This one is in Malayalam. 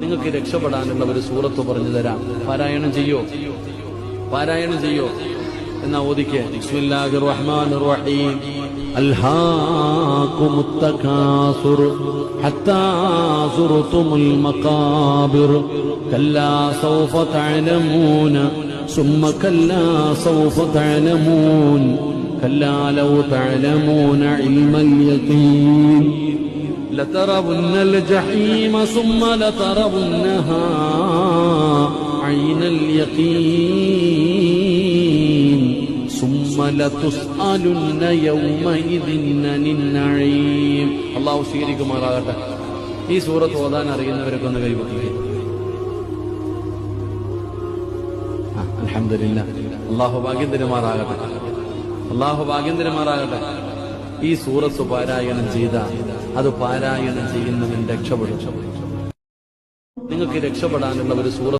നിങ്ങൾക്ക് രക്ഷപ്പെടാനുള്ള ഒരു സൂറത്ത് പറഞ്ഞു തരാം പാരായണം ചെയ്യോ പാരായണം ചെയ്യോ എന്നാ ഓദിക്ക് ബിസ്മില്ലാഹിർ റഹ്മാനിർ റഹീം അൽഹാകുമുത് തകാസുർ ഹത്താ സുർതുമുൽ മഖാബിർ കല്ലാ സൗഫ തഅലമൂന ثم كلا سوف تعلمون كلا لو تعلمون علم اليقين لترون الجحيم ثم لترونها عين اليقين ثم لتسألن يومئذ عن النعيم അള്ളാഹു സ്വീകരിക്കുമാറാകട്ടെ ഈ സൂറത്ത് ഓതാൻ അറിയുന്നവരൊക്കെ ഒന്ന് കൈവക്കുക അലഹമില്ല അള്ളാഹു ഭാഗ്യം തരുമാറാകട്ടെ അള്ളാഹു ഭാഗ്യം തരുമാറാകട്ടെ ഈ സൂറത്ത് പാരായണം ചെയ്ത അത് പാരായണം ചെയ്യുന്നവൻ രക്ഷപ്പെടും. നിങ്ങൾക്ക് രക്ഷപ്പെടാനുള്ള ഒരു സൂറത്ത്